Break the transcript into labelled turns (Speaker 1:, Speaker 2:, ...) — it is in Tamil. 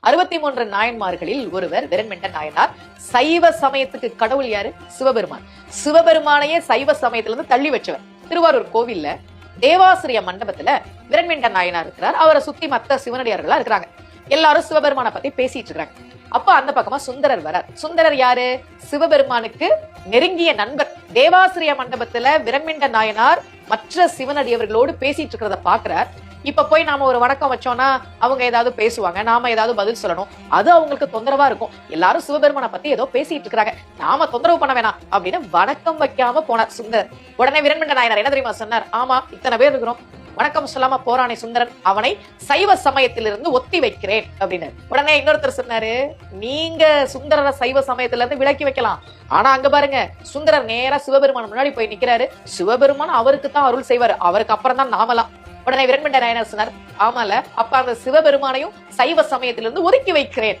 Speaker 1: அறுபத்தி மூன்று நாயன்மார்களில் ஒருவர் விரண்மெண்ட நாயனார். சைவ சமயத்துக்கு கடவுள் யாரு? சிவபெருமான். சிவபெருமானையே சைவ சமயத்துல இருந்து தள்ளி வச்சவர். திருவாரூர் கோவில்ல தேவாசிரிய மண்டபத்துல விரண்மெண்ட நாயனார் இருக்கிறார். அவரை சுத்தி மத்த சிவனடியார்களா இருக்கிறாங்க. எல்லாரும் சிவபெருமானை பத்தி பேசிட்டு இருக்காங்க. அப்ப அந்த பக்கமா சுந்தரர் வரார். சுந்தரர் யாரு? சிவபெருமானுக்கு நெருங்கிய நண்பர். தேவாசிரிய மண்டபத்துல விரண்மெண்ட நாயனார் மற்ற சிவனடியவர்களோடு பேசிட்டு இருக்கிறத பாக்குறார். இப்ப போய் நாம ஒரு வணக்கம் வச்சோம்னா அவங்க ஏதாவது பேசுவாங்க நாம ஏதாவது பதில் சொல்லணும். அது அவங்களுக்கு தொந்தரவா இருக்கும். எல்லாரும் சிவபெருமானை பத்தி ஏதோ பேசிட்டு இருக்கிறாங்க. நாம தொந்தரவு பண்ண வேணாம் அப்படின்னு வணக்கம் வைக்காம போனார் சுந்தரர் உடனே விரண்மண்ட நாயனார் என்ன தெரியுமா சொன்னார்? ஆமா இத்தனை பேர் இருக்கிறோம். வணக்கம் சொல்லாம போறானே சுந்தரன். அவனை சைவ சமயத்திலிருந்து ஒத்தி வைக்கிறேன் அப்படின்னு உடனே இன்னொருத்தர் சொன்னாரு நீங்க சுந்தரரை சைவ சமயத்துல இருந்து விலக்கி வைக்கலாம். ஆனா அங்க பாருங்க சுந்தரர் நேரா சிவபெருமான் முன்னாடி போய் நிக்கிறாரு. சிவபெருமான் அவருக்கு தான் அருள் செய்வாரு. அவருக்கு அப்புறம் தான் நாமலாம் உடனே விரண்மண்ட நாயனார் சொன்னார் ஆமால அப்ப அந்த சிவபெருமானையும் சைவ சமயத்திலிருந்து ஒதுக்கி வைக்கிறேன்.